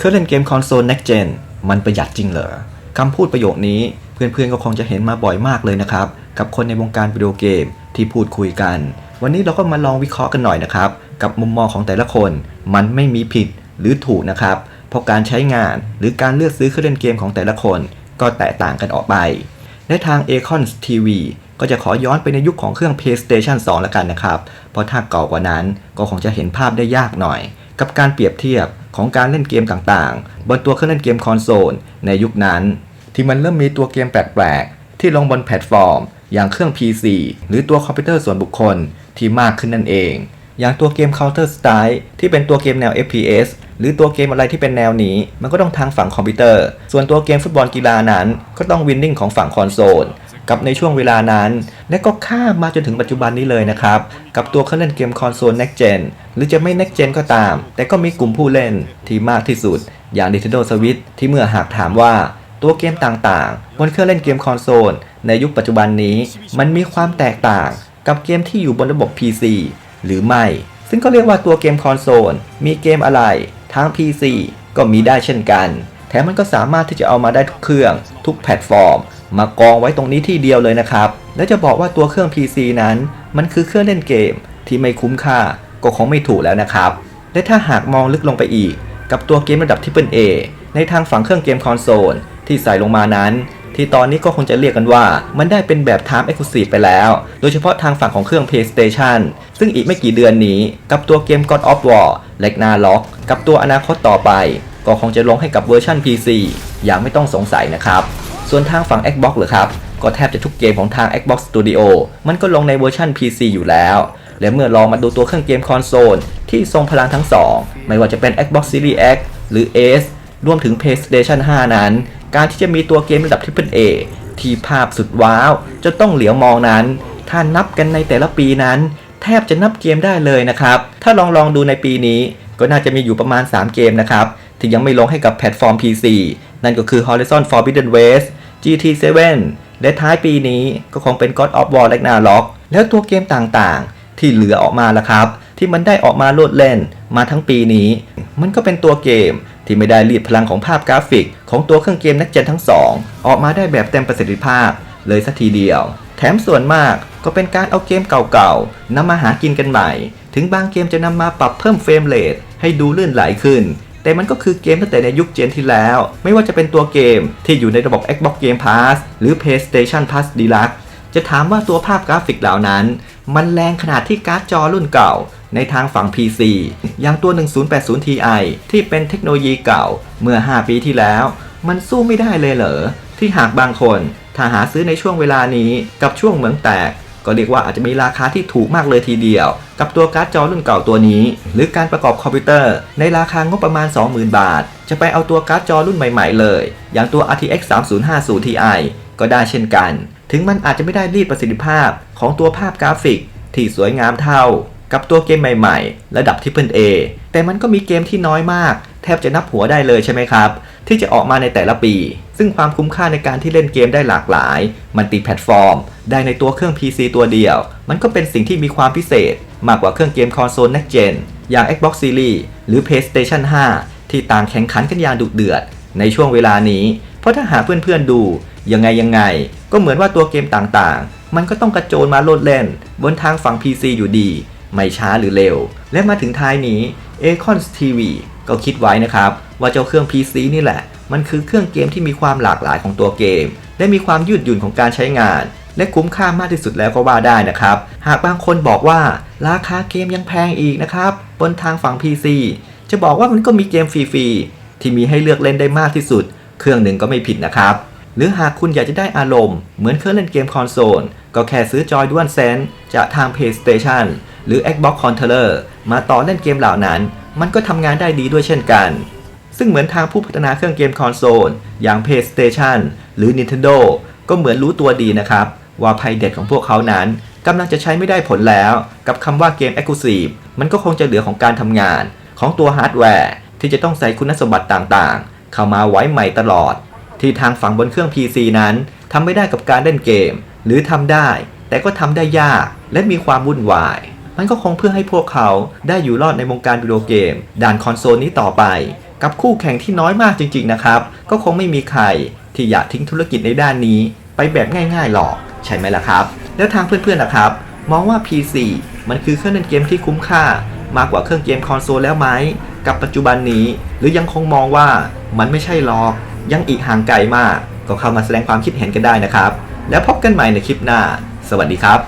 เครื่องเล่นเกมคอนโซล next gen มันประหยัดจริงเหรอคำพูดประโยคนี้เพื่อนๆก็คงจะเห็นมาบ่อยมากเลยนะครับ กับคนในวงการวิดีโอเกมที่พูดคุยกัน วันนี้เราก็มาลองวิเคราะห์กันหน่อยนะครับ กับมุมมองของแต่ละคน มันไม่มีผิดหรือถูกนะครับ เพราะการใช้งานหรือการเลือกซื้อเครื่องเล่นเกมของแต่ละคน ก็แตกต่างกันออกไปและทาง Acon TV ก็จะขอย้อนไปในยุคของเครื่อง PlayStation 2 แล้วกันนะครับ เพราะถ้าเก่ากว่านั้นก็คงจะเห็นภาพได้ยากหน่อย กับการเปรียบเทียบ ของการเล่นเกมต่างๆ บนตัวเครื่องเล่นเกมคอนโซลในยุคนั้น ที่มันเริ่มมีตัวเกมแปลกๆ ที่ลงบนแพลตฟอร์ม อย่างเครื่อง PC หรือตัวคอมพิวเตอร์ส่วนบุคคลที่มากขึ้นนั่นเอง อย่างตัวเกม Counter Strike ที่เป็นตัวเกมแนว FPS หรือตัวเกมอะไรที่เป็นแนวนี้ มันก็ต้องทางฝั่งคอมพิวเตอร์ ส่วนตัวเกมฟุตบอลกีฬานั้น ก็ต้องวินนิ่งของฝั่งคอนโซล กับในช่วงเวลานั้น และก็ข้ามมาจนถึงปัจจุบันนี้เลยนะครับ กับตัวเครื่องเล่นเกมคอนโซล next gen หรือจะไม่ next gen ก็ตาม แต่ก็มีกลุ่มผู้เล่นที่มากที่สุด อย่าง Nintendo Switch ที่เมื่อหากถามว่าตัวเกมต่างๆ บนเครื่องเล่นเกมคอนโซล ในยุคปัจจุบันนี้ มันมีความแตกต่างกับเกมที่อยู่บนระบบ PC หรือไม่ ซึ่งก็เรียกว่าตัวเกมคอนโซล มีเกมอะไรทาง PC ก็มีได้เช่นกัน แถมมันก็สามารถที่จะเอามาได้ทุกเครื่อง ทุกแพลตฟอร์ม มากองไว้ตรงนี้ที่เดียวเลยนะครับ และจะบอกว่าตัวเครื่อง PC นั้น มันคือเครื่องเล่นเกมที่ไม่คุ้มค่าก็คงไม่ถูกแล้วนะครับ และถ้าหากมองลึกลงไปอีก กับตัวเกมระดับ Triple A ในทางฝั่งเครื่องเกมคอนโซลที่ใส่ลงมานั้น ที่ตอนนี้ก็คงจะเรียกกันว่า มันได้เป็นแบบ Time Exclusive ไปแล้ว โดยเฉพาะทางฝั่งของเครื่อง PlayStation ซึ่งอีกไม่กี่เดือนนี้ กับตัวเกม God of War เล็กนาล็อก กับตัวอนาคตต่อไป ก็คงจะลงให้กับเวอร์ชัน PC อย่างไม่ต้องสงสัยนะครับ ส่วนทางฝั่ง Xbox เหรอครับ ก็แทบจะทุกเกมของทาง Xbox Studio มันก็ลงในเวอร์ชัน PC อยู่แล้ว และเมื่อลองมาดูตัวเครื่องเกมคอนโซลที่ทรงพลังทั้งสองไม่ว่าจะเป็น Xbox Series X หรือ S รวมถึง PlayStation 5 นั้น การที่จะมีตัวเกมระดับ Triple A ที่ภาพสุดว้าวจะต้องเหลียวมองนั้น ถ้านับกันในแต่ละปีนั้น แทบจะนับเกมได้เลยนะครับ ถ้าลองลองดูในปีนี้ ก็น่าจะมีอยู่ประมาณ 3 เกมนะครับ ที่ยังไม่ลงให้กับแพลตฟอร์ม PC นั่นก็คือ Horizon Forbidden West GT7 และท้ายปีนี้ก็คงเป็น God of War Ragnarok แล้วตัวเกมต่างๆ ที่เหลือออกมาละครับ ที่มันได้ออกมาโลดเล่นมาทั้งปีนี้ มันก็เป็นตัวเกมที่ไม่ได้รีดพลังของภาพกราฟิก ของตัวเครื่องเกมนักเจนทั้งสองออกมาได้แบบเต็มประสิทธิภาพ เลยสักทีเดียว แถมส่วนมากก็เป็นการเอาเกมเก่าๆนำมาหากินกันใหม่ ถึงบางเกมจะนำมาปรับเพิ่มเฟรมเรทให้ดูลื่นไหลขึ้น แต่มันก็คือเกมตั้งแต่ในยุคเจนที่แล้ว ไม่ว่าจะเป็นตัวเกมที่อยู่ในระบบ Xbox Game Pass หรือ PlayStation Plus Deluxe จะถามว่าตัวภาพกราฟิกเหล่านั้น มันแรงขนาดที่การ์ดจอรุ่นเก่า ในทางฝั่ง PC อย่างตัว 1080 Ti ที่เป็นเทคโนโลยีเก่าเมื่อ 5 ปีที่แล้ว มันสู้ไม่ได้เลยเหรอ ที่หากบางคน ถ้าหาซื้อในช่วงเวลานี้กับช่วงเหมืองแตก ก็เรียกว่าอาจจะมีราคาที่ถูกมากเลยทีเดียว กับตัวการ์ดจอรุ่นเก่าตัวนี้ หรือการประกอบคอมพิวเตอร์ ในราคางบประมาณ 20,000 บาท จะไปเอาตัวการ์ดจอรุ่นใหม่ๆเลย อย่างตัว RTX 3050 Ti ก็ได้เช่นกัน ถึงมันอาจจะไม่ได้รีดประสิทธิภาพของตัวภาพกราฟิก ที่สวยงามเท่า กับตัวเกมใหม่ ๆ ระดับ Triple A แต่มันก็มีเกมที่น้อยมาก แทบจะนับหัวได้เลยใช่ไหมครับ ที่จะออกมาในแต่ละปี ซึ่งความคุ้มค่าในการที่เล่นเกมได้หลากหลาย มันติแพลตฟอร์ม ได้ในตัวเครื่อง PC ตัวเดียว มันก็เป็นสิ่งที่มีความพิเศษ มากกว่าเครื่องเกมคอนโซล Next Gen อย่าง Xbox Series หรือ PlayStation 5 ที่ต่างแข่งขันกันอย่างดุเดือด ในช่วงเวลานี้ เพราะถ้าหาเพื่อนๆดู ยังไงยังไง ก็เหมือนว่าตัวเกมต่างๆ มันก็ต้องกระโจนมาโลดเล่น บนทางฝั่ง PC อยู่ดี ไม่ช้าหรือเร็ว และมาถึงท้ายนี้ Acon TV ก็คิดไว้นะครับว่าเจ้าเครื่อง PC นี่แหละ มันคือเครื่องเกมที่มีความหลากหลายของตัวเกม และมีความยืดหยุ่นของการใช้งาน และคุ้มค่ามากที่สุดแล้วก็ว่าได้นะครับ หากบางคนบอกว่าราคาเกมยังแพงอีกนะครับบนทางฝั่ง PC จะบอกว่ามันก็มีเกมฟรีๆที่มีให้เลือกเล่นได้มากที่สุด เครื่องหนึ่งก็ไม่ผิดนะครับ หรือหากคุณอยากจะได้อารมณ์ เหมือนเครื่องเล่นเกมคอนโซลก็แค่ซื้อจอยด้วนเซนจากทาง PlayStation หรือ Xbox Controller มาต่อเล่นเกมเหล่านั้น มันก็ทำงานได้ดีด้วยเช่นกัน ซึ่งเหมือนทางผู้พัฒนาเครื่องเกมคอนโซล อย่าง PlayStation หรือ Nintendo ก็เหมือนรู้ตัวดีนะครับ ว่าภัยเด็ดของพวกเขานั้นกำลังจะใช้ไม่ได้ผลแล้ว กับคำว่าเกม Exclusive มันก็คงจะเหลือของการทำงาน ของตัวฮาร์ดแวร์ที่จะต้องใส่คุณสมบัติต่างๆ เข้ามาไว้ใหม่ตลอด ที่ทางฝั่งบนเครื่อง PC นั้นทำไม่ได้กับการเล่นเกม หรือทำได้ แต่ก็ทำได้ยากและมีความวุ่นวาย มันก็คงเพื่อให้พวกเขาได้อยู่รอดในวงการวิดีโอเกม ด่านคอนโซลนี้ต่อไป กับคู่แข่งที่น้อยมากจริง ๆ นะครับ ก็คงไม่มีใครที่อยากทิ้งธุรกิจในด้านนี้ ไปแบบง่าย ๆ หรอก ใช่ไหมล่ะครับ แล้วทางเพื่อนๆนะครับ มองว่า PC มันคือเครื่องเล่นเกมที่คุ้มค่ามากกว่าเครื่องเกมคอนโซลแล้วไหมกับปัจจุบันนี้ หรือยังคงมองว่ามันไม่ใช่หรอกยังอีกห่างไกลมาก ก็เข้ามาแสดงความคิดเห็นกันได้นะครับ แล้วพบกันใหม่ในคลิปหน้า สวัสดีครับ